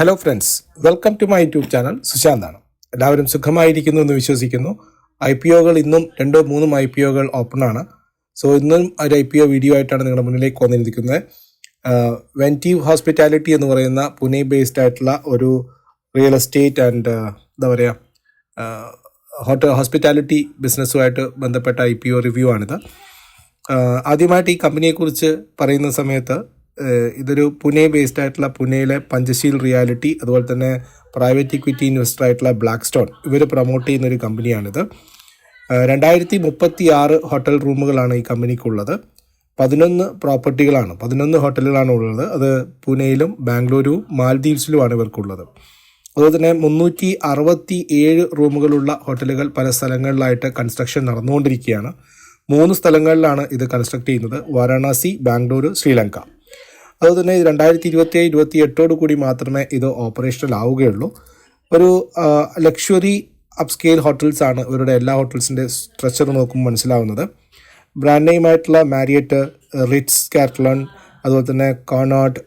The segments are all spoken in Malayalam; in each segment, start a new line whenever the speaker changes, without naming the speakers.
Hello friends welcome to my YouTube channel സുശാന്താണ് എല്ലാവരും സുഖമായിരിക്കുന്നു എന്ന് വിശ്വസിക്കുന്നു. ഐ പി ഒകൾ ഇന്നും രണ്ടോ മൂന്നും ഐ പി ഒകൾ ഓപ്പൺ ആണ്. സോ ഇന്നും ഒരു ഐ പി ഒ വീഡിയോ ആയിട്ടാണ് നിങ്ങളുടെ മുന്നിലേക്ക് വന്നിരിക്കുന്നത്. വെന്റീവ് ഹോസ്പിറ്റാലിറ്റി എന്ന് പറയുന്ന പുനെ ബേസ്ഡ് ആയിട്ടുള്ള ഒരു റിയൽ എസ്റ്റേറ്റ് ആൻഡ് എന്താ പറയുക ഹോട്ടൽ ഹോസ്പിറ്റാലിറ്റി ബിസിനസ്സുമായിട്ട് ബന്ധപ്പെട്ട ഐ പി ഒ റിവ്യൂ ആണിത്. ആഹ് ആദ്യമായിട്ട് ഈ കമ്പനിയെക്കുറിച്ച് പറയുന്ന സമയത്ത് ഇതൊരു പുനെ ബേസ്ഡ് ആയിട്ടുള്ള പുനെയിലെ പഞ്ചശീൽ റിയാലിറ്റി അതുപോലെ തന്നെ പ്രൈവറ്റ് ഇക്വിറ്റി ഇൻവെസ്റ്റർ ആയിട്ടുള്ള ബ്ലാക്ക് സ്റ്റോൺ ഇവർ പ്രൊമോട്ട് ചെയ്യുന്ന ഒരു കമ്പനിയാണിത് രണ്ടായിരത്തി മുപ്പത്തി ആറ് ഹോട്ടൽ റൂമുകളാണ് ഈ കമ്പനിക്കുള്ളത് പതിനൊന്ന് പ്രോപ്പർട്ടികളാണ് പതിനൊന്ന് ഹോട്ടലുകളാണ് ഉള്ളത്. അത് പൂനെയിലും ബാംഗ്ലൂരും മാൽദീവ്സിലുമാണ് ഇവർക്കുള്ളത്. അതുപോലെ തന്നെ മുന്നൂറ്റി അറുപത്തി ഏഴ് റൂമുകളുള്ള ഹോട്ടലുകൾ പല സ്ഥലങ്ങളിലായിട്ട് കൺസ്ട്രക്ഷൻ നടന്നുകൊണ്ടിരിക്കുകയാണ്. മൂന്ന് സ്ഥലങ്ങളിലാണ് ഇത് കൺസ്ട്രക്ട് ചെയ്യുന്നത്. വാരാണസി ബാംഗ്ലൂർ ശ്രീലങ്ക. അതുപോലെ തന്നെ രണ്ടായിരത്തി ഇരുപത്തി ഇരുപത്തി എട്ടോട് കൂടി മാത്രമേ ഇത് ഓപ്പറേഷണൽ ആവുകയുള്ളൂ. ഒരു ലക്ഷറി അപ്സ്കെയിൽ ഹോട്ടൽസ് ആണ് ഇവരുടെ എല്ലാ ഹോട്ടൽസിന്റെ സ്ട്രക്ചർ നോക്കുമ്പോൾ മനസ്സിലാവുന്നത്. ബ്രാൻഡ് നെയിം ആയിട്ടുള്ള മാരിയറ്റ് റിറ്റ്സ് കാറ്റലൺ അതുപോലെ തന്നെ കോണോട്ട്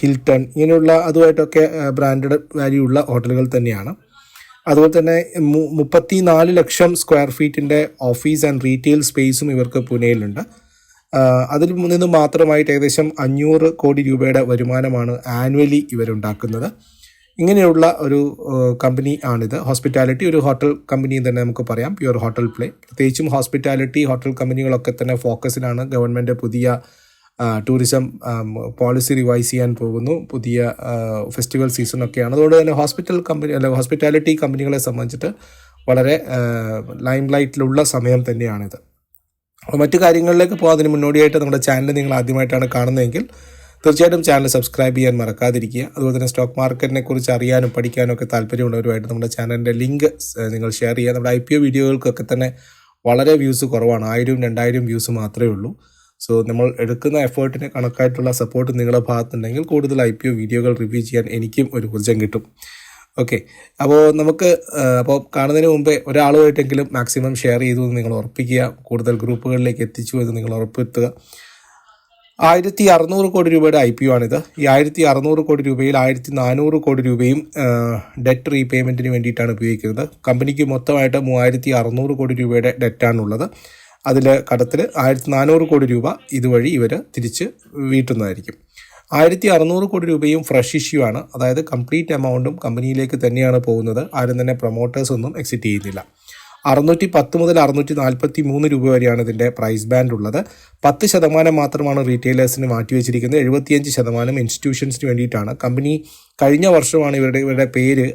ഹിൽട്ടൺ ഇങ്ങനെയുള്ള അതുമായിട്ടൊക്കെ ബ്രാൻഡഡ് വാല്യൂ ഉള്ള ഹോട്ടലുകൾ തന്നെയാണ്. അതുപോലെ തന്നെ മുപ്പത്തി നാല് ലക്ഷം സ്ക്വയർ ഫീറ്റിന്റെ ഓഫീസ് ആൻഡ് റീറ്റെയിൽ സ്പേസും ഇവർക്ക് പുനെയിലുണ്ട്. അതിൽ നിന്ന് മാത്രമായിട്ട് ഏകദേശം അഞ്ഞൂറ് കോടി രൂപയുടെ വരുമാനമാണ് ആനുവലി ഇവരുണ്ടാക്കുന്നത്. ഇങ്ങനെയുള്ള ഒരു കമ്പനി ആണിത്. ഹോസ്പിറ്റാലിറ്റി ഒരു ഹോട്ടൽ കമ്പനി തന്നെ നമുക്ക് പറയാം. പ്യുവർ ഹോട്ടൽ പ്ലേ പ്രത്യേകിച്ചും ഹോസ്പിറ്റാലിറ്റി ഹോട്ടൽ കമ്പനികളൊക്കെ തന്നെ ഫോക്കസിലാണ്. ഗവൺമെന്റ് പുതിയ ടൂറിസം പോളിസി റിവൈസ് ചെയ്യാൻ പോകുന്നു. പുതിയ ഫെസ്റ്റിവൽ സീസൺ ഒക്കെയാണ്. അതുകൊണ്ട് തന്നെ ഹോസ്പിറ്റൽ കമ്പനി അല്ല ഹോസ്പിറ്റാലിറ്റി കമ്പനികളെ സംബന്ധിച്ചിട്ട് വളരെ ലൈം ലൈറ്റിലുള്ള സമയം തന്നെയാണിത്. മറ്റു കാര്യങ്ങളിലേക്ക് പോകാതിന് മുന്നോടിയായിട്ട് നമ്മുടെ ചാനൽ നിങ്ങൾ ആദ്യമായിട്ടാണ് കാണുന്നതെങ്കിൽ തീർച്ചയായിട്ടും ചാനൽ സബ്സ്ക്രൈബ് ചെയ്യാൻ മറക്കാതിരിക്കുക. അതുപോലെ തന്നെ സ്റ്റോക്ക് മാർക്കറ്റിനെ കുറിച്ച് അറിയാനും പഠിക്കാനും ഒക്കെ താല്പര്യമുള്ളവരുമായിട്ട് നമ്മുടെ ചാനലിന്റെ ലിങ്ക് നിങ്ങൾ ഷെയർ ചെയ്യുക. നമ്മുടെ ഐ പി ഒ വീഡിയോകൾക്കൊക്കെ തന്നെ വളരെ വ്യൂസ് കുറവാണ്. ആയിരം രണ്ടായിരം വ്യൂസ് മാത്രമേ ഉള്ളൂ. സോ നമ്മൾ എടുക്കുന്ന എഫേർട്ടിന് കണക്കായിട്ടുള്ള സപ്പോർട്ട് നിങ്ങളുടെ ഭാഗത്തുണ്ടെങ്കിൽ കൂടുതൽ ഐ പി ഒ വീഡിയോകൾ റിവ്യൂ ചെയ്യാൻ എനിക്കും ഒരു ഊർജം കിട്ടും. ഓക്കെ. അപ്പോൾ നമുക്ക് അപ്പോൾ കാണുന്നതിന് മുമ്പേ ഒരാളുമായിട്ടെങ്കിലും മാക്സിമം ഷെയർ ചെയ്തു എന്ന് നിങ്ങൾ ഉറപ്പിക്കുക. കൂടുതൽ ഗ്രൂപ്പുകളിലേക്ക് എത്തിച്ചു എന്ന് നിങ്ങൾ ഉറപ്പുവരുത്തുക. ആയിരത്തി അറുന്നൂറ് കോടി രൂപയുടെ ഐ പി ഒ ആണിത്. ഈ ആയിരത്തി അറുന്നൂറ് കോടി രൂപയിൽ ആയിരത്തി നാനൂറ് കോടി രൂപയും ഡെറ്റ് റീപേയ്മെന്റിന് വേണ്ടിയിട്ടാണ് ഉപയോഗിക്കുന്നത്. കമ്പനിക്ക് മൊത്തമായിട്ട് മൂവായിരത്തി അറുന്നൂറ് കോടി രൂപയുടെ ഡെറ്റാണുള്ളത് അതിൽ കടത്തിൽ ആയിരത്തി നാനൂറ് കോടി രൂപ ഇതുവഴി ഇവർ തിരിച്ച് വീട്ടുന്നതായിരിക്കും. ആയിരത്തി അറുന്നൂറ് കോടി രൂപയും ഫ്രഷ് ഇഷ്യൂ ആണ്. അതായത് കംപ്ലീറ്റ് എമൗണ്ടും കമ്പനിയിലേക്ക് തന്നെയാണ് പോകുന്നത്. ആരും തന്നെ പ്രൊമോട്ടേഴ്സ് ഒന്നും എക്സിറ്റ് ചെയ്യുന്നില്ല. അറുന്നൂറ്റി പത്ത് മുതൽ അറുന്നൂറ്റി നാൽപ്പത്തി മൂന്ന് രൂപ വരെയാണ് ഇതിന്റെ പ്രൈസ് ബാൻഡ് ഉള്ളത്. പത്ത് ശതമാനം മാത്രമാണ് റീറ്റെയിലേഴ്സിന് മാറ്റിവെച്ചിരിക്കുന്നത്. എഴുപത്തിയഞ്ച് ശതമാനം ഇൻസ്റ്റിറ്റ്യൂഷൻസിന് വേണ്ടിയിട്ടാണ്. കമ്പനി കഴിഞ്ഞ വർഷമാണ് ഇവരുടെ ഇവരുടെ പേര്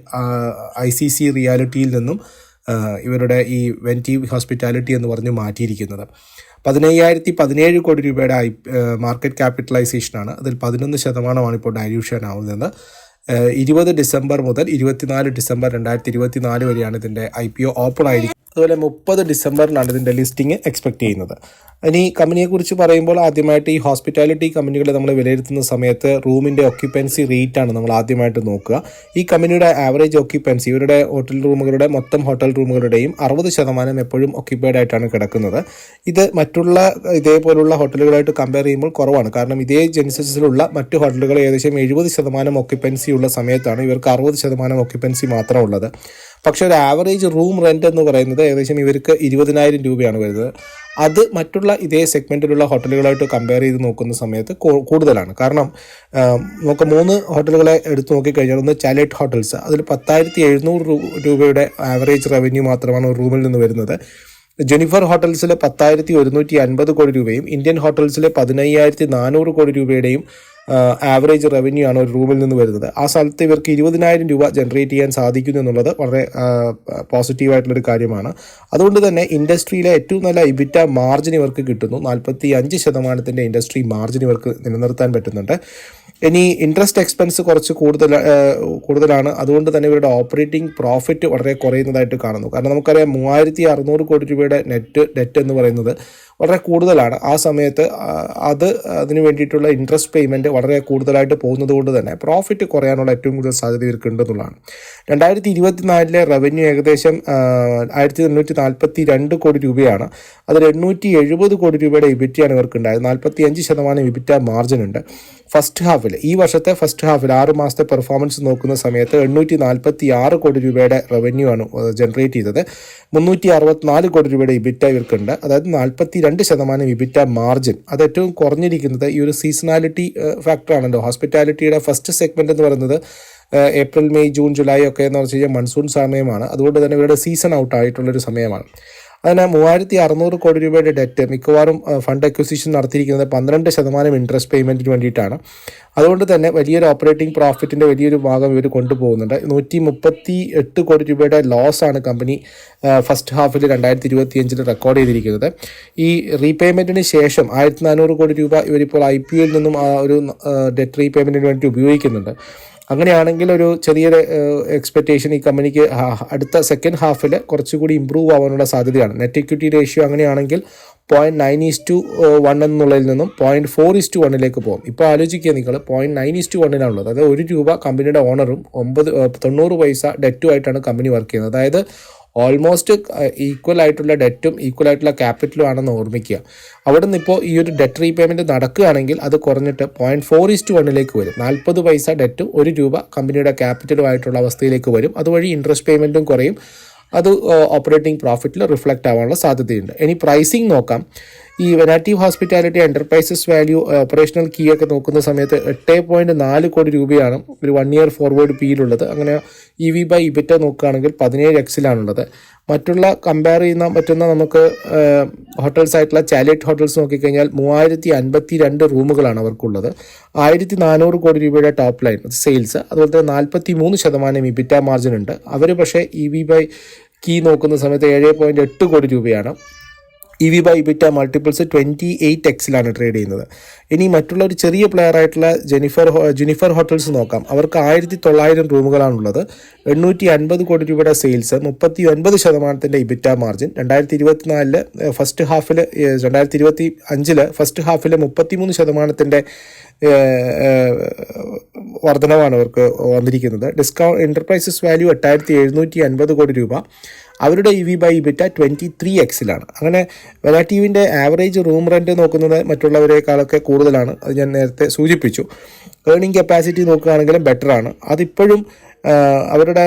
ഐ സി സി റിയാലിറ്റിയിൽ നിന്നും ഇവരുടെ ഈ വെന്റീവ് ഹോസ്പിറ്റാലിറ്റി എന്ന് പറഞ്ഞ് മാറ്റിയിരിക്കുന്നത്. പതിനയ്യായിരത്തി പതിനേഴ് കോടി രൂപയുടെ ഐ മാർക്കറ്റ് ക്യാപിറ്റലൈസേഷനാണ്. അതിൽ പതിനൊന്ന് ശതമാനമാണ് ഇപ്പോൾ ഡൈല്യൂഷൻ ആവുന്നത്. ഇരുപത് ഡിസംബർ മുതൽ ഇരുപത്തിനാല് ഡിസംബർ രണ്ടായിരത്തി ഇരുപത്തിനാല് വരെയാണ് ഇതിന്റെ ഐ പി ഒ ഓപ്പൺ ആയിരിക്കും അതുപോലെ മുപ്പത് ഡിസംബറിനാണ് ഇതിന്റെ ലിസ്റ്റിംഗ് എക്സ്പെക്ട് ചെയ്യുന്നത്. ഇനി കമ്പനിയെക്കുറിച്ച് പറയുമ്പോൾ ആദ്യമായിട്ട് ഈ ഹോസ്പിറ്റാലിറ്റി കമ്പനികളെ നമ്മൾ വിലയിരുത്തുന്ന സമയത്ത് റൂമിന്റെ ഒക്യുപ്പൻസി റേറ്റ് ആണ് നമ്മൾ ആദ്യമായിട്ട് നോക്കുക. ഈ കമ്പനിയുടെ ആവറേജ് ഒക്യുപ്പൻസി ഇവരുടെ ഹോട്ടൽ റൂമുകളുടെ മൊത്തം ഹോട്ടൽ റൂമുകളുടെയും അറുപത് ശതമാനം എപ്പോഴും ഒക്യുപ്പൈഡ് ആയിട്ടാണ് കിടക്കുന്നത്. ഇത് മറ്റുള്ള ഇതേപോലുള്ള ഹോട്ടലുകളായിട്ട് കമ്പയർ ചെയ്യുമ്പോൾ കുറവാണ്. കാരണം ഇതേ ജെൻസസിലുള്ള മറ്റു ഹോട്ടലുകൾ ഏകദേശം എഴുപത് ശതമാനം ഒക്യുപ്പൻസി ഉള്ള സമയത്താണ് ഇവർക്ക് അറുപത് ശതമാനം ഒക്യുപ്പൻസി മാത്രമുള്ളത് പക്ഷേ ഒരു ആവറേജ് റൂം റെന്റ് എന്ന് പറയുന്നത് ഏകദേശം ഇവർക്ക് ഇരുപതിനായിരം രൂപയാണ് വരുന്നത്. അത് മറ്റുള്ള ഇതേ സെഗ്മെന്റിലുള്ള ഹോട്ടലുകളായിട്ട് കമ്പയർ ചെയ്ത് നോക്കുന്ന സമയത്ത് കൂടുതലാണ്. കാരണം നമുക്ക് മൂന്ന് ഹോട്ടലുകളെ എടുത്തു നോക്കിക്കഴിഞ്ഞാൽ ഒന്ന് ചാലറ്റ് ഹോട്ടൽസ് അതിൽ പത്തായിരത്തി എഴുന്നൂറ് രൂപയുടെ ആവറേജ് റവന്യൂ മാത്രമാണ് ഒരു റൂമിൽ നിന്ന് വരുന്നത്. ജെനിഫർ ഹോട്ടൽസിലെ പത്തായിരത്തി ഒരുന്നൂറ്റി അൻപത് കോടി രൂപയും ഇന്ത്യൻ ഹോട്ടൽസിലെ പതിനയ്യായിരത്തി നാനൂറ് കോടി രൂപയുടെയും ആവറേജ് റവന്യൂ ആണ് ഒരു റൂമിൽ നിന്ന് വരുന്നത്. ആ സ്ഥലത്ത് ഇവർക്ക് ഇരുപതിനായിരം രൂപ ജനറേറ്റ് ചെയ്യാൻ സാധിക്കുന്നു എന്നുള്ളത് വളരെ പോസിറ്റീവായിട്ടുള്ളൊരു കാര്യമാണ്. അതുകൊണ്ട് തന്നെ ഇൻഡസ്ട്രിയിലെ ഏറ്റവും നല്ല ഇബിറ്റ മാർജിൻ ഇവർക്ക് കിട്ടുന്നു. നാൽപ്പത്തി അഞ്ച് ശതമാനത്തിന്റെ ഇൻഡസ്ട്രി മാർജിൻ ഇവർക്ക് നിലനിർത്താൻ പറ്റുന്നുണ്ട്. ഇനി ഇൻട്രസ്റ്റ് എക്സ്പെൻസ് കുറച്ച് കൂടുതൽ കൂടുതലാണ്. അതുകൊണ്ട് തന്നെ ഇവരുടെ ഓപ്പറേറ്റിംഗ് പ്രോഫിറ്റ് വളരെ കുറയുന്നതായിട്ട് കാണുന്നു. കാരണം നമുക്കറിയാം മൂവായിരത്തി അറുന്നൂറ് കോടി രൂപയുടെ നെറ്റ് ഡെറ്റ് എന്ന് പറയുന്നത് വളരെ കൂടുതലാണ്. ആ സമയത്ത് അത് അതിന് വേണ്ടിയിട്ടുള്ള ഇൻട്രസ്റ്റ് പേയ്മെന്റ് വളരെ കൂടുതലായിട്ട് പോകുന്നത് കൊണ്ട് തന്നെ പ്രോഫിറ്റ് കുറയാനുള്ള ഏറ്റവും കൂടുതൽ സാധ്യത ഇവർക്ക് ഉണ്ടെന്നുള്ളതാണ്. രണ്ടായിരത്തി ഇരുപത്തിനാലിലെ റവന്യൂ ഏകദേശം ആയിരത്തി എണ്ണൂറ്റി നാൽപ്പത്തി രണ്ട് കോടി രൂപയാണ്. അതിൽ എണ്ണൂറ്റി എഴുപത് കോടി രൂപയുടെ ഇബിറ്റിയാണ് ഇവർക്ക് ഉണ്ടായത് നാൽപ്പത്തി അഞ്ച് ശതമാനം ഇബിറ്റ മാർജിൻ ഉണ്ട്. ഫസ്റ്റ് ഹാഫിൽ ഈ വർഷത്തെ ഫസ്റ്റ് ഹാഫിൽ ആറ് മാസത്തെ പെർഫോമൻസ് നോക്കുന്ന സമയത്ത് എണ്ണൂറ്റി നാൽപ്പത്തി ആറ് കോടി രൂപയുടെ റവന്യൂ ആണ് ജനറേറ്റ് ചെയ്തത്. മുന്നൂറ്റി അറുപത്തിനാല് കോടി രൂപയുടെ ഇബിറ്റ ഇവർക്കുണ്ട്. അതായത് നാൽപ്പത്തി രണ്ട് ശതമാനം ഇബിറ്റ മാർജിൻ അത് ഏറ്റവും കുറഞ്ഞിരിക്കുന്നത് ഈ ഒരു സീസണാലിറ്റി ഫാക്ടറാണല്ലോ ഹോസ്പിറ്റാലിറ്റിയുടെ ഫസ്റ്റ് സെഗ്മെന്റ് എന്ന് പറയുന്നത് ഏപ്രിൽ മെയ് ജൂൺ ജൂലൈ ഒക്കെ എന്ന് വെച്ച് കഴിഞ്ഞാൽ മൺസൂൺ സമയമാണ്. അതുകൊണ്ട് തന്നെ ഇവരുടെ സീസൺ ഔട്ട് ആയിട്ടുള്ളൊരു സമയമാണ്. അതിന് മൂവായിരത്തി അറുന്നൂറ് കോടി രൂപയുടെ ഡെറ്റ് മിക്കവാറും ഫണ്ട് അക്വിസിഷൻ നടത്തിയിരിക്കുന്നത് പന്ത്രണ്ട് ശതമാനം ഇൻട്രസ്റ്റ് പേയ്മെന്റിന് വേണ്ടിയിട്ടാണ്. അതുകൊണ്ട് തന്നെ വലിയൊരു ഓപ്പറേറ്റിംഗ് പ്രോഫിറ്റിന്റെ വലിയൊരു ഭാഗം ഇവർ കൊണ്ടുപോകുന്നുണ്ട്. നൂറ്റി മുപ്പത്തി എട്ട് കോടി രൂപയുടെ ലോസാണ് കമ്പനി ഫസ്റ്റ് ഹാഫിൽ രണ്ടായിരത്തി ഇരുപത്തി അഞ്ചിൽ റെക്കോർഡ് ചെയ്തിരിക്കുന്നത്. ഈ റീപേയ്മെന്റിന് ശേഷം ആയിരത്തി നാനൂറ് കോടി രൂപ ഇവരിപ്പോൾ ഐ പി ഒയിൽ നിന്നും ആ ഒരു ഡെറ്റ് റീപേയ്മെന്റിന് വേണ്ടി ഉപയോഗിക്കുന്നുണ്ട്. അങ്ങനെയാണെങ്കിൽ ഒരു ചെറിയൊരു എക്സ്പെക്റ്റേഷൻ ഈ കമ്പനിക്ക് അടുത്ത സെക്കൻഡ് ഹാഫിൽ കുറച്ചുകൂടി ഇമ്പ്രൂവ് ആവാനുള്ള സാധ്യതയാണ്. നെറ്റ് ഇക്വിറ്റി റേഷ്യോ അങ്ങനെയാണെങ്കിൽ point nine is to one എന്നുള്ളതിൽ നിന്നും പോയിന്റ് ഫോർ ഈസ് ടു വണ്ണിലേക്ക് പോകും. ഇപ്പോൾ ആലോചിക്കുക നിങ്ങൾ പോയിന്റ് നയൻ ഈസ് ടു വണ്ണിലാണുള്ളത് അതായത് ഒരു രൂപ കമ്പനിയുടെ ഓണറും ഒമ്പത് തൊണ്ണൂറ് പൈസ ഡെറ്റുമായിട്ടാണ് കമ്പനി വർക്ക് ചെയ്യുന്നത്. അതായത് ഓൾമോസ്റ്റ് ഈക്വൽ ആയിട്ടുള്ള ഡെറ്റും ഈക്വൽ ആയിട്ടുള്ള ക്യാപിറ്റലും ആണെന്ന് ഓർമ്മിക്കുക. അവിടെ നിന്ന് ഇപ്പോൾ ഈ ഒരു ഡെറ്റ് റീപേയ്മെന്റ് നടക്കുകയാണെങ്കിൽ അത് കുറഞ്ഞിട്ട് പോയിന്റ് ഫോർ ഇസ്റ്റ് വണ്ണിലേക്ക് വരും. നാൽപ്പത് പൈസ ഡെറ്റും ഒരു രൂപ കമ്പനിയുടെ ക്യാപിറ്റലുമായിട്ടുള്ള അവസ്ഥയിലേക്ക് വരും. അതുവഴി ഇൻട്രസ്റ്റ് പേയ്മെന്റും കുറയും. അത് ഓപ്പറേറ്റിംഗ് പ്രോഫിറ്റിൽ റിഫ്ലക്റ്റ് ആവാനുള്ള സാധ്യതയുണ്ട്. ഇനി പ്രൈസിങ് നോക്കാം. ഈ Ventive hospitality enterprises value operational key ഒക്കെ നോക്കുന്ന സമയത്ത് എട്ട് പോയിന്റ് നാല് കോടി രൂപയാണ് ഒരു വൺ ഇയർ ഫോർവേഡ് പിയിലുള്ളത് അങ്ങനെ ഇ വി ബൈ ഇബിറ്റ നോക്കുകയാണെങ്കിൽ പതിനേഴ് എക്സിലാണുള്ളത് മറ്റുള്ള കമ്പയർ ചെയ്യുന്ന പറ്റുന്ന നമുക്ക് ഹോട്ടൽസ് ആയിട്ടുള്ള ചാലറ്റ് ഹോട്ടൽസ് നോക്കിക്കഴിഞ്ഞാൽ മൂവായിരത്തി അൻപത്തി രണ്ട് റൂമുകളാണ് അവർക്കുള്ളത്. ആയിരത്തി നാനൂറ് കോടി രൂപയുടെ ടോപ്പ് ലൈൻ സെയിൽസ് അതുപോലെ തന്നെ നാൽപ്പത്തി മൂന്ന് ശതമാനം ഇബിറ്റ മാർജിൻ ഉണ്ട്. അവർ പക്ഷേ ഇ വി ബൈ കീ നോക്കുന്ന സമയത്ത് ഏഴ് പോയിന്റ് എട്ട് കോടി രൂപയാണ്. E V by EBITDA multiples twenty eight എക്സിലാണ് trade ചെയ്യുന്നത്. ഇനി മറ്റുള്ള ഒരു ചെറിയ പ്ലെയർ ആയിട്ടുള്ള ജെനിഫർ ജെനിഫർ ഹോട്ടൽസ് നോക്കാം. അവർക്ക് ആയിരത്തി തൊള്ളായിരം റൂമുകളാണുള്ളത്. എണ്ണൂറ്റി അൻപത് കോടി രൂപയുടെ സെയിൽസ് മുപ്പത്തി ഒൻപത് ശതമാനത്തിന്റെ ഇബിറ്റ മാർജിൻ രണ്ടായിരത്തി ഇരുപത്തിനാലിൽ ഫസ്റ്റ് ഹാഫിൽ രണ്ടായിരത്തി ഇരുപത്തി അഞ്ചിൽ ഫസ്റ്റ് ഹാഫിൽ മുപ്പത്തിമൂന്ന് ശതമാനത്തിന്റെ വർധനവാണ് അവർക്ക് വന്നിരിക്കുന്നത്. ഡിസ്കൗണ്ട് എന്റർപ്രൈസസ് വാല്യൂ എട്ടായിരത്തി എഴുന്നൂറ്റി അൻപത് കോടി രൂപ. അവരുടെ E V by EBITDA twenty three എക്സിലാണ് അങ്ങനെ വെലാറ്റീവിന്റെ ആവറേജ് റൂം റെന്റ് നോക്കുന്നത് മറ്റുള്ളവരെക്കാളൊക്കെ കൂടുതലാണ്. അത് ഞാൻ നേരത്തെ സൂചിപ്പിച്ചു. ഏർണിംഗ് കപ്പാസിറ്റി നോക്കുകയാണെങ്കിലും ബെറ്ററാണ് അതിപ്പോഴും അവരുടെ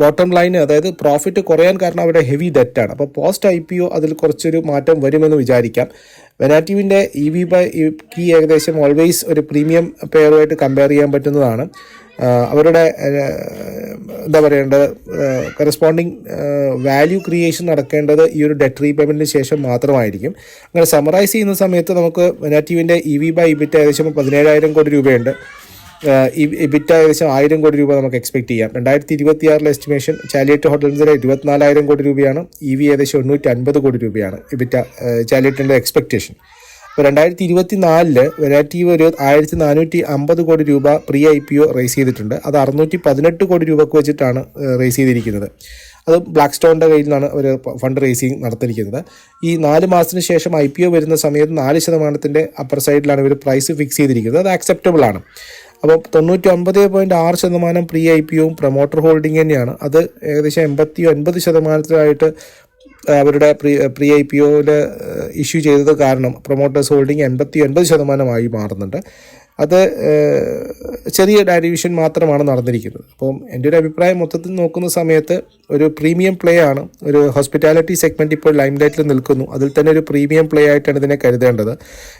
ബോട്ടം ലൈൻ അതായത് പ്രോഫിറ്റ് കുറയാൻ കാരണം അവരുടെ ഹെവി ഡെറ്റാണ് അപ്പോൾ പോസ്റ്റ് ഐ പി ഒ അതിൽ കുറച്ചൊരു മാറ്റം വരുമെന്ന് വിചാരിക്കാം. വെനാറ്റീവിന്റെ ഇ വി ബൈ കീ ഏകദേശം ഓൾവേസ് ഒരു പ്രീമിയം പെയറുമായിട്ട് കമ്പയർ ചെയ്യാൻ പറ്റുന്നതാണ്. അവരുടെ എന്താ പറയേണ്ടത്? കറസ്പോണ്ടിങ് വാല്യൂ ക്രിയേഷൻ നടക്കേണ്ടത് ഈ ഒരു ഡെറ്റ് റീപേയ്മെന്റിന് ശേഷം മാത്രമായിരിക്കും. അങ്ങനെ സമറൈസ് ചെയ്യുന്ന സമയത്ത് നമുക്ക് നെറ്റീവിന്റെ ഇ വി ബൈ ഇബിറ്റ് ഏകദേശം പതിനേഴായിരം കോടി രൂപയുണ്ട്. ഇബിറ്റ് ഏകദേശം ആയിരം കോടി രൂപ നമുക്ക് എക്സ്പെക്ട് ചെയ്യാം. രണ്ടായിരത്തി ഇരുപത്തി ആറിലെ എസ്റ്റിമേഷൻ ചാലിയറ്റ് ഹോട്ടൽസിലെ ഇരുപത്തിനാലായിരം കോടി രൂപയാണ്. ഇ വി ഏകദേശം എണ്ണൂറ്റി അൻപത് കോടി രൂപയാണ് ഇബിറ്റ ചാലിയറ്റിന്റെ എക്സ്പെക്റ്റേഷൻ രണ്ടായിരത്തി ഇരുപത്തി നാലിൽ വെരാറ്റീവ് ഒരു ആയിരത്തി നാനൂറ്റി അമ്പത് കോടി രൂപ pre I P O raise ചെയ്തിട്ടുണ്ട്. അത് അറുന്നൂറ്റി പതിനെട്ട് കോടി രൂപക്ക് വെച്ചിട്ടാണ് റേസ് ചെയ്തിരിക്കുന്നത്. അത് ബ്ലാക്ക് സ്റ്റോണിന്റെ കയ്യിൽ നിന്നാണ് ഒരു ഫണ്ട് റേസിങ് നടത്തിയിരിക്കുന്നത്. ഈ നാല് മാസത്തിന് ശേഷം ഐ പി ഒ വരുന്ന സമയത്ത് നാല് ശതമാനത്തിന്റെ അപ്പർ സൈഡിലാണ് ഇവർ പ്രൈസ് ഫിക്സ് ചെയ്തിരിക്കുന്നത്. അത് ആക്സെപ്റ്റബിൾ ആണ്. അപ്പോൾ തൊണ്ണൂറ്റി ഒമ്പത് പോയിന്റ് ആറ് ശതമാനം pre I P O promoter holding തന്നെയാണ്. അത് ഏകദേശം എൺപത്തി ഒൻപത് ശതമാനത്തിലായിട്ട് അവരുടെ പ്രീ പ്രീ ഐ പി ഒയിൽ ഇഷ്യൂ ചെയ്തത് കാരണം പ്രൊമോട്ടേഴ്സ് ഹോൾഡിംഗ് എൺപത്തി ഒൻപത് ശതമാനമായി മാറുന്നുണ്ട്. അത് ചെറിയ ഡാരിവേഷൻ മാത്രമാണ് നടന്നിരിക്കുന്നത്. അപ്പം എന്റെ ഒരു അഭിപ്രായം മൊത്തത്തിൽ നോക്കുന്ന സമയത്ത് ഒരു പ്രീമിയം പ്ലേ ആണ്. ഒരു ഹോസ്പിറ്റാലിറ്റി സെഗ്മെന്റ് ഇപ്പോൾ ലൈം ലൈറ്റിൽ നിൽക്കുന്നു. അതിൽ തന്നെ ഒരു പ്രീമിയം പ്ലേ ആയിട്ടാണ് ഇതിനെ കരുതേണ്ടത്.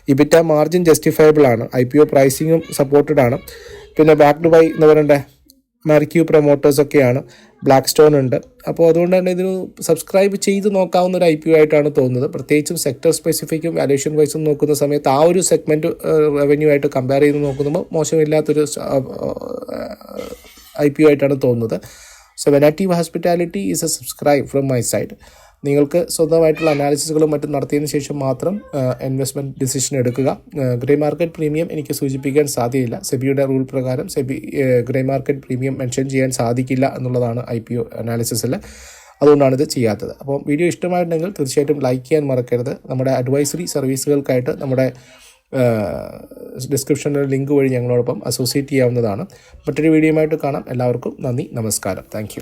ഇബിറ്റ മാർജിൻ ജസ്റ്റിഫയബിൾ ആണ്. ഐ പി ഒ പ്രൈസിങ്ങും സപ്പോർട്ടഡ് ആണ്. പിന്നെ ബാക്ക് ടു ബൈ എന്ന് പറയണ്ടേ? മാർക്യൂ പ്രൊമോട്ടേഴ്സ് ഒക്കെയാണ്. ബ്ലാക്ക് സ്റ്റോൺ ഉണ്ട്. അപ്പോൾ അതുകൊണ്ട് തന്നെ ഇതിന് സബ്സ്ക്രൈബ് ചെയ്ത് നോക്കാവുന്ന ഒരു ഐ പി ആയിട്ടാണ് തോന്നുന്നത്. പ്രത്യേകിച്ചും സെക്ടർ സ്പെസിഫിക്കും വാല്യൂഷൻ വൈസും നോക്കുന്ന സമയത്ത് ആ ഒരു സെഗ്മെന്റ് റവന്യൂ ആയിട്ട് കമ്പയർ ചെയ്ത് നോക്കുമ്പോൾ മോശമില്ലാത്തൊരു ഐ പി ആയിട്ടാണ് തോന്നുന്നത്. So Ventive hospitality is a subscribe from my side നിങ്ങൾക്ക് സ്വന്തമായിട്ടുള്ള അനാലിസിസുകളും മറ്റും നടത്തിയതിന് ശേഷം മാത്രം ഇൻവെസ്റ്റ്മെന്റ് ഡിസിഷൻ എടുക്കുക. ഗ്രേ മാർക്കറ്റ് പ്രീമിയം എനിക്ക് സൂചിപ്പിക്കാൻ സാധ്യതയില്ല. സെബിയുടെ റൂൾ പ്രകാരം SEBI grey market premium mention ചെയ്യാൻ സാധിക്കില്ല എന്നുള്ളതാണ് ഐ പി ഒ അനാലിസിസിൽ അതുകൊണ്ടാണ് ഇത് ചെയ്യാത്തത്. അപ്പോൾ വീഡിയോ ഇഷ്ടമായിട്ടുണ്ടെങ്കിൽ തീർച്ചയായിട്ടും ലൈക്ക് ചെയ്യാൻ മറക്കരുത്. നമ്മുടെ അഡ്വൈസറി സർവീസുകൾക്കായിട്ട് നമ്മുടെ ഡിസ്ക്രിപ്ഷനിലെ ലിങ്ക് വഴി ഞങ്ങളോടൊപ്പം അസോസിയേറ്റ് ചെയ്യാവുന്നതാണ്. മറ്റൊരു വീഡിയോയുമായിട്ട് കാണാം. എല്ലാവർക്കും നന്ദി നമസ്കാരം. താങ്ക്